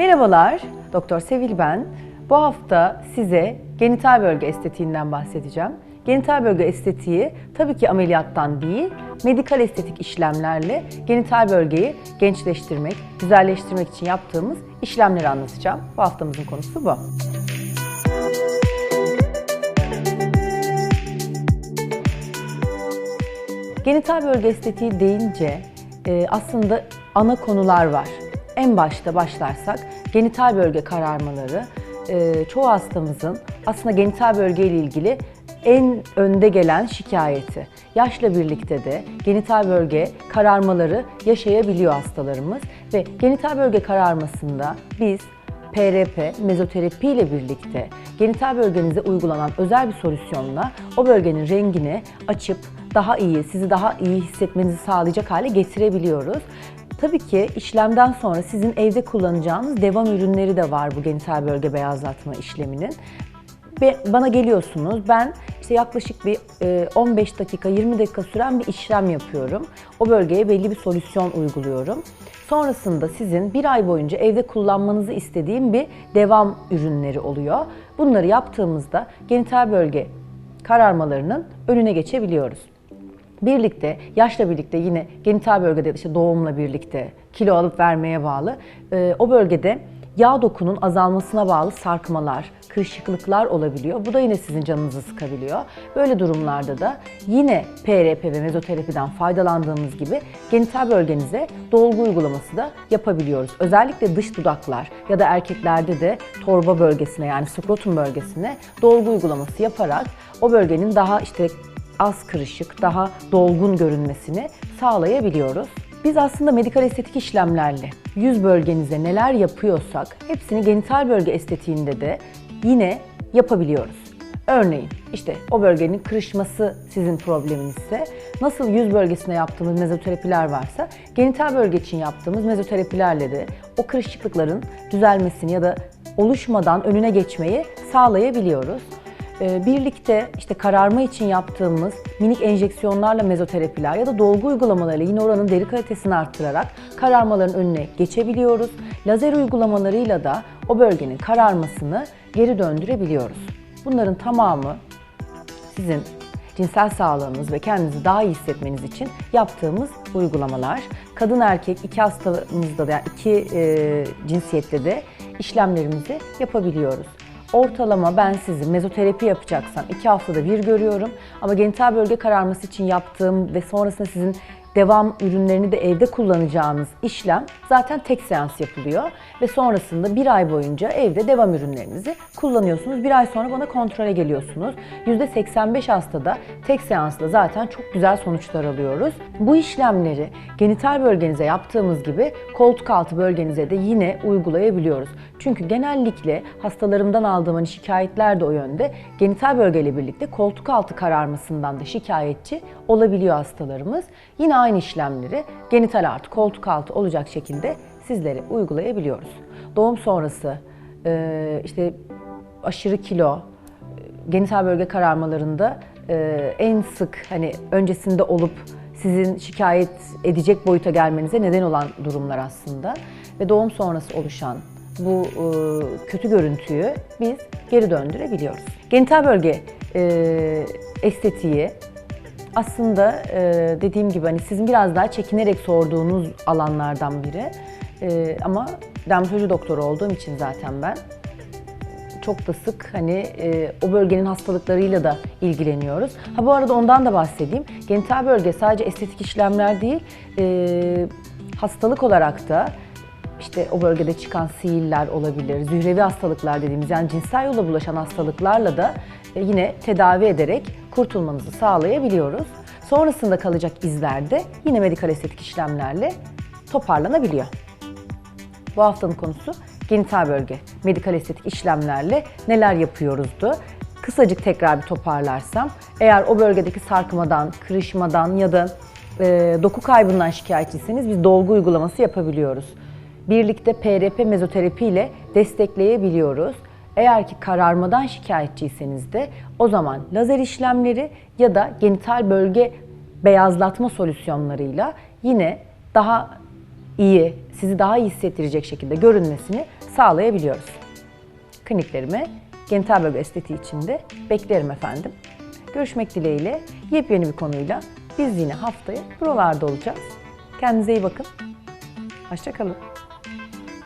Merhabalar, Doktor Sevil ben. Bu hafta size genital bölge estetiğinden bahsedeceğim. Genital bölge estetiği tabii ki ameliyattan değil, medikal estetik işlemlerle genital bölgeyi gençleştirmek, güzelleştirmek için yaptığımız işlemleri anlatacağım. Bu haftamızın konusu bu. Genital bölge estetiği deyince e, aslında ana konular var. En başta başlarsak genital bölge kararmaları e, çoğu hastamızın aslında genital bölge ile ilgili en önde gelen şikayeti. Yaşla birlikte de genital bölge kararmaları yaşayabiliyor hastalarımız ve genital bölge kararmasında biz PRP, mezoterapi ile birlikte genital bölgenize uygulanan özel bir solüsyonla o bölgenin rengini açıp daha iyi, sizi daha iyi hissetmenizi sağlayacak hale getirebiliyoruz. Tabii ki işlemden sonra sizin evde kullanacağınız devam ürünleri de var bu genital bölge beyazlatma işleminin. Bana geliyorsunuz. Ben işte yaklaşık bir e, 15 dakika, 20 dakika süren bir işlem yapıyorum. O bölgeye belli bir solüsyon uyguluyorum. Sonrasında sizin bir ay boyunca evde kullanmanızı istediğim bir devam ürünleri oluyor. Bunları yaptığımızda genital bölge kararmalarının önüne geçebiliyoruz. Birlikte, yaşla birlikte yine genital bölgede işte doğumla birlikte kilo alıp vermeye bağlı e, o bölgede yağ dokunun azalmasına bağlı sarkmalar, kırışıklıklar olabiliyor. Bu da yine sizin canınızı sıkabiliyor. Böyle durumlarda da yine PRP ve mezoterapiden faydalandığımız gibi genital bölgenize dolgu uygulaması da yapabiliyoruz. Özellikle dış dudaklar ya da erkeklerde de torba bölgesine yani skrotum bölgesine dolgu uygulaması yaparak o bölgenin daha işte az kırışık, daha dolgun görünmesini sağlayabiliyoruz. Biz aslında medikal estetik işlemlerle yüz bölgenize neler yapıyorsak hepsini genital bölge estetiğinde de yine yapabiliyoruz. Örneğin işte o bölgenin kırışması sizin probleminizse nasıl yüz bölgesine yaptığımız mezoterapiler varsa genital bölge için yaptığımız mezoterapilerle de o kırışıklıkların düzelmesini ya da oluşmadan önüne geçmeyi sağlayabiliyoruz. Ee, birlikte işte kararma için yaptığımız minik enjeksiyonlarla mezoterapiler ya da dolgu uygulamalarıyla yine oranın deri kalitesini arttırarak kararmaların önüne geçebiliyoruz. Lazer uygulamalarıyla da o bölgenin kararmasını geri döndürebiliyoruz. Bunların tamamı sizin cinsel sağlığınız ve kendinizi daha iyi hissetmeniz için yaptığımız uygulamalar. Kadın erkek iki hastamızda da yani iki e, cinsiyette de işlemlerimizi yapabiliyoruz. Ortalama ben sizi mezoterapi yapacaksam iki haftada bir görüyorum. Ama genital bölge kararması için yaptığım ve sonrasında sizin devam ürünlerini de evde kullanacağınız işlem zaten tek seans yapılıyor. Ve sonrasında bir ay boyunca evde devam ürünlerinizi kullanıyorsunuz. Bir ay sonra bana kontrole geliyorsunuz. %85 hastada tek seansla zaten çok güzel sonuçlar alıyoruz. Bu işlemleri genital bölgenize yaptığımız gibi koltuk altı bölgenize de yine uygulayabiliyoruz. Çünkü genellikle hastalarımdan aldığım hani şikayetler de o yönde. Genital bölgeyle birlikte koltuk altı kararmasından da şikayetçi olabiliyor hastalarımız. Yine aynı işlemleri genital artı, koltuk altı olacak şekilde sizlere uygulayabiliyoruz. Doğum sonrası e, işte aşırı kilo, genital bölge kararmalarında e, en sık hani öncesinde olup sizin şikayet edecek boyuta gelmenize neden olan durumlar aslında ve doğum sonrası oluşan bu e, kötü görüntüyü biz geri döndürebiliyoruz. Genital bölge e, estetiği aslında e, dediğim gibi hani sizin biraz daha çekinerek sorduğunuz alanlardan biri. E, ama dermatoloji doktoru olduğum için zaten ben çok da sık hani e, o bölgenin hastalıklarıyla da ilgileniyoruz. Ha bu arada ondan da bahsedeyim. Genital bölge sadece estetik işlemler değil, e, hastalık olarak da işte o bölgede çıkan sihirler olabilir, zührevi hastalıklar dediğimiz yani cinsel yolla bulaşan hastalıklarla da e, yine tedavi ederek kurtulmanızı sağlayabiliyoruz. Sonrasında kalacak izler de yine medikal estetik işlemlerle toparlanabiliyor. Bu haftanın konusu genital bölge, medikal estetik işlemlerle neler yapıyoruzdu. Kısacık tekrar bir toparlarsam, eğer o bölgedeki sarkmadan, kırışmadan ya da e, doku kaybından şikayetçisiniz biz dolgu uygulaması yapabiliyoruz. Birlikte PRP mezoterapi ile destekleyebiliyoruz. Eğer ki kararmadan şikayetçiyseniz de o zaman lazer işlemleri ya da genital bölge beyazlatma solüsyonlarıyla yine daha iyi, sizi daha iyi hissettirecek şekilde görünmesini sağlayabiliyoruz. Kliniklerime genital bölge estetiği için de beklerim efendim. Görüşmek dileğiyle yepyeni bir konuyla biz yine haftaya buralarda olacağız. Kendinize iyi bakın. Hoşçakalın.